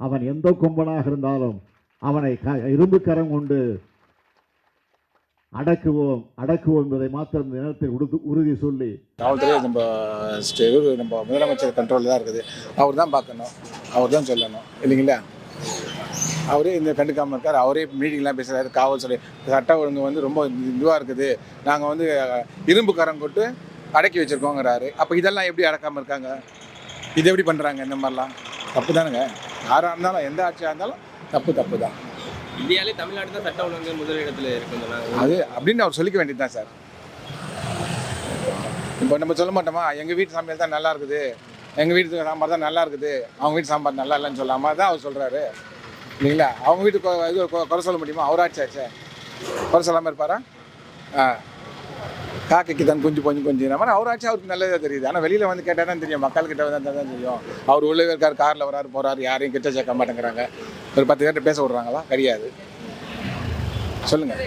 அவன் எந்த கொம்பனாக இருந்தாலும் அவனை க இரும்பு கரம் கொண்டு அடக்குவோம் அடக்குவோம் என்பதை மாத்திரம் இந்த நேரத்தில் உறுதி உறுதி சொல்லி. காவல்துறை நம்ம ஸ்டே- நம்ம முதலமைச்சர் கண்ட்ரோலில் தான் இருக்குது. அவர் தான் பார்க்கணும். அவர் தான் சொல்லணும். இல்லைங்களா? அவரே இந்த கண்டுக்காமல் இருக்கார். அவரே மீட்டிங்லாம் பேசுகிறாரு காவல் சட்ட ஒழுங்கு வந்து ரொம்ப இதுவாக இருக்குது. நாங்கள் வந்து அஹ், இரும்பு கரம் கொண்டு அடக்கி வச்சுருக்கோங்கிறாரு. அப்போ இதெல்லாம் எப்படி அடக்காமல் இருக்காங்க? இது எப்படி பண்ணுறாங்க இந்த மாதிரிலாம். தப்பு தானுங்க. யாராக இருந்தாலும் எந்த ஆட்சியாக இருந்தாலும் தப்பு தப்பு தான் இந்தியாவிலே தமிழ்நாடு தான் சட்ட ஒழுங்கு முதலிடத்துல சொன்னாங்க. அது அப்படின்னு அவர் சொல்லிக்க வேண்டியது தான் சார். இப்போ நம்ம சொல்ல மாட்டோமா? எங்கள் வீட்டு சமையல் தான் நல்லா இருக்குது. எங்கள் வீட்டு சாம்பார் தான் நல்லா இருக்குது. அவங்க வீட்டு சாம்பார் நல்லா இல்லைன்னு சொல்லாம தான் அவர் சொல்கிறாரு இல்லைங்களா? அவங்க வீட்டு கொ- இது குறை சொல்ல முடியுமா? அவர் ஆச்சாச்சே குறை சொல்லாமல் இருப்பாரா? ஆ. காக்கைக்கு தான் குஞ்சு கொஞ்சம் கொஞ்சம் மாதிரி அவராச்சும் அவருக்கு நல்லதாக தெரியுது. ஆனால் வெளியில் வந்து கேட்டால் தான் தெரியும். மக்கள்கிட்ட வந்து தான் தெரியும். அவர் உள்ளே இருக்கார் காரில் வராரு போகிறாரு யாரையும் கிட்ட சேர்க்க மாட்டேங்கிறாங்க. ஒரு பத்து பேர்கிட்ட பேச விட்றாங்களா? கிடையாது சொல்லுங்கள்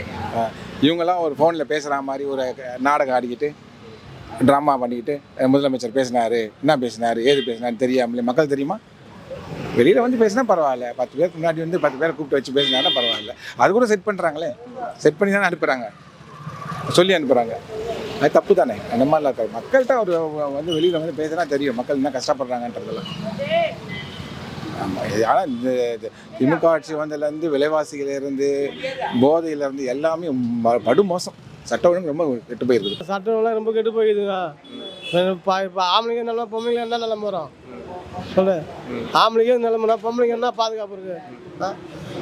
இவங்கெல்லாம் ஒரு ஃபோனில் பேசுகிற மாதிரி ஒரு நாடகம் ஆடிக்கிட்டு ட்ராமா பண்ணிக்கிட்டு முதலமைச்சர் பேசினார் என்ன பேசினார் ஏது பேசினாரு தெரியாமலே மக்கள் தெரியுமா? வெளியில் வந்து பேசினா பரவாயில்ல. பத்து பேருக்கு முன்னாடி வந்து பத்து பேரை கூப்பிட்டு வச்சு பேசினாருன்னா பரவாயில்ல. அது கூட செட் பண்ணுறாங்களே செட் பண்ணி தானே அனுப்புகிறாங்க சொல்லி அனுப்புகிறாங்க அது தப்பு தானே அந்த மாதிரிலாம் இருக்காது. மக்கள்கிட்ட ஒரு வந்து வெளியில் வந்து பேசினா தெரியும். மக்கள் என்ன கஷ்டப்படுறாங்கன்றதெல்லாம். ஆமாம் ஆனால் இந்த இது திமுக ஆட்சி வந்ததுலேருந்து விலைவாசியிலேருந்து போதையிலேருந்து எல்லாமே படு மோசம் சட்ட ஒழுங்கு ரொம்ப கெட்டு போயிருக்குது. சட்டம்லாம் ரொம்ப கெட்டு போயிருக்குதுண்ணா இப்போ இப்போ ஆம்பளைங்க நல்லா பொம்பளைங்க என்ன நிலம வரும் சொல்லு. ஆம்பளைங்க நிலமனா பொம்பளைங்க என்ன பாதுகாப்பு இருக்கு.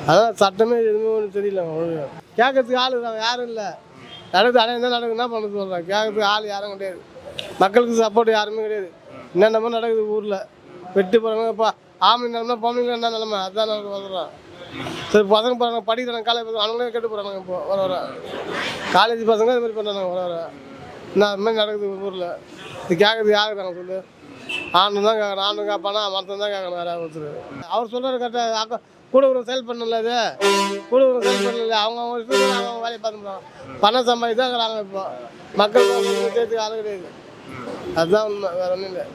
அதான் சட்டமே எதுவுமே ஒன்றும் தெரியல ஒழுங்கு கேட்கறதுக்கு ஆள் இருக்காங்க யாரும் இல்லை. நடக்குது ஆனால் என்ன நடக்குது என்ன பண்ண சொல்கிறேன் கேட்கறதுக்கு ஆள் யாரும் கிடையாது. மக்களுக்கு சப்போர்ட் யாருமே கிடையாது. என்னென்னமோ நடக்குது ஊரில்? வெட்டி போகிறாங்க இப்போ ஆம்பளை நிலமா பொம்பளைங்க என்ன நிலமை? அதுதான் நான் சொல்கிறேன் சரி பசங்க போகிறாங்க படிக்கிறாங்க காலேஜ் பசங்க அவங்களே கெட்டு போகிறாங்க இப்போ வர வர. காலேஜ் பசங்க இது மாதிரி பண்ணுறாங்க வர வர. என்ன அது மாதிரி நடக்குது ஊரில்? இது கேட்குறது யார் இருக்காங்க சொல்லு? ஆணும் தான் கேட்கணும் ஆணும் கேட்பானா மற்றம் தான் கேட்கணும் வேறு ஒருத்தர். அவர் சொல்கிறார் கரெக்டாக அக்கா கூட ஒரு செயல் பண்ணல இது. கூட ஒரு செயல் பண்ணல அவங்க அவங்க இஷ்டத்துக்கு அவங்க அவங்க வேலையை பார்த்துக்கலாம் பணம் சம்பாதி தான் இருக்கிறாங்க இப்போ. மக்கள் சேர்த்து யாரும் கிடையாது. அதுதான் உண்மை. வேறு ஒன்றும் இல்லை.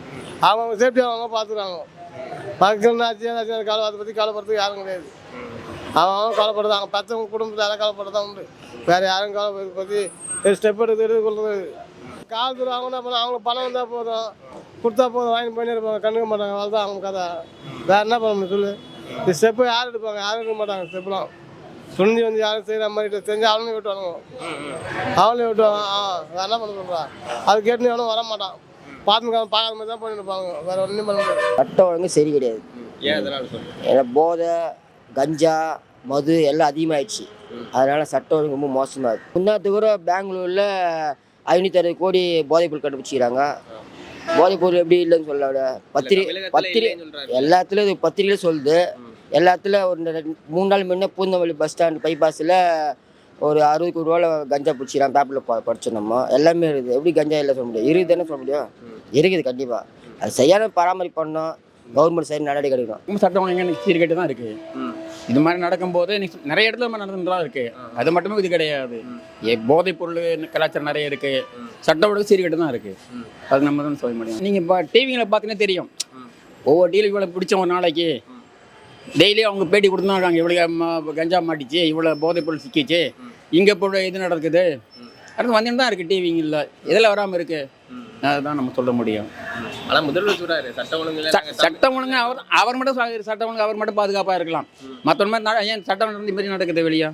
அவங்க அவங்க சேஃப்டி அவங்க பார்த்துக்குறாங்க. மக்கள் ஆச்சு? ஏதாச்சும் காலை அதை பற்றி கவலைப்படுறதுக்கு யாரும் கிடையாது. அவன் கவலைப்படுறாங்க பத்தவங்க குடும்பத்தில் யாரும் கவலைப்படுறதா உண்டு? வேறு யாரும் கவலை பற்றி ஸ்டெப் எடுத்து எடுத்து கொள்றது. காவல்துறை அவங்க என்ன பண்ண அவங்களுக்கு பணம் வந்தால் போதும். கொடுத்தா போதும். வாங்கி பண்ணியிருப்பாங்க கண்டுக்க மாட்டாங்க. அவ்வளோதான் அவங்க கதை. வேறு என்ன பண்ண முடியும்? சொல்லு. இந்த ஸ்டெப்பு யார் எடுப்பாங்க? யாரும் எடுக்க மாட்டாங்க ஸ்டெப்லாம் துணிஞ்சு வந்து யாரும் செய்கிற மாதிரி செஞ்சு அவனையும் விட்டுவாங்க அவளையும் விட்டுவாங்க. ஆ வேறு என்ன பண்ண சொல்கிறா அது கேட்டு எவனும் வர மாட்டான் பார்த்துக்காம பார்க்காத மாதிரி தான் பண்ணிட்டு இருப்பாங்க. வேறு ஒன்றும் பண்ண முடியாது. சட்டம் ஒழுங்கு சரி கிடையாது. ஏன் அதனால சொல்றேன் ஏன்னா போதை கஞ்சா மது எல்லாம் அதிகமாகிடுச்சு அதனால சட்டம் ஒழுங்கு ரொம்ப மோசமாக இருக்குது முன்னாத்து கூட பெங்களூரில் ஐநூற்றி அறுபது கோடி போதைப்பொருள் கண்டுபிடிச்சிக்கிறாங்க. போதைப்பொருள் எப்படி இல்லைன்னு சொல்ல பத்திரி பத்திரி இல்லைன்னு சொல்றாரு. எல்லாத்துலேயும் இது பத்திரிகையில் சொல்லுது. எல்லாத்துல ஒரு மூணு நாள் முன்னே பூந்தமல்லி பஸ் ஸ்டாண்ட் பைபாஸில் ஒரு அறுபது கோடி ரூபாவில் கஞ்சா பிடிச்சிக்கிறான். பேப்பரில் படிச்சோம் நம்ம. எல்லாமே இருக்குது. எப்படி கஞ்சா இல்லை சொல்ல முடியும்? இருக்குதுன்னு சொல்ல முடியும்? இருக்குது கண்டிப்பாக அது சரியான பராமரிப்பு பண்ணணும். கவர்மெண்ட் சைடு நடவடிக்கை எடுக்கணும். ரொம்ப சட்டம் ஒழுங்கு எனக்கு சீர்கெட்டு தான் இருக்கு. ம். இது மாதிரி நடக்கும்போது இன்னைக்கு நிறைய இடத்துல மாதிரி நடந்துட்டு தான் இருக்கு. அது மட்டுமே இது கிடையாது. ஏ போதைப் பொருள் கலாச்சாரம் நிறைய இருக்கு. சட்டம் ஒழுங்கு சீர்கெட்டு தான் இருக்கு. அது நம்ம தான் சொல்ல முடியும். நீங்க இப்போ டிவிங்களை பார்த்தீங்கன்னா தெரியும். ஒவ்வொரு டீலும் இவ்வளோ பிடிச்ச ஒரு நாளைக்கு. டெய்லி அவங்க பேட்டி கொடுத்துருந்தாங்க இவ்வளோ கஞ்சா மாட்டிச்சு இவ்வளோ போதைப் பொருள் சிக்கிச்சு. இங்கே இப்போ இது நடக்குது. அடுத்து வந்துட்டு தான் இருக்குது டிவிங்களில் இதில் வராமல் இருக்கு? அதுதான் நம்ம சொல்ல முடியும். ஆனா முதல்வர் சொல்றாரு சட்ட ஒழுங்குல ச- நாங்க தமிழ் சட்டம் ஒழுங்கு அவர் அவர் மட்டும் சட்டம் ஒழுங்கு அவர் மட்டும் பாதுகாப்பாக இருக்கலாம். மற்றவங்க மாதிரி ஏன் சட்டம் இந்த மாதிரி நடக்குது வெளியே?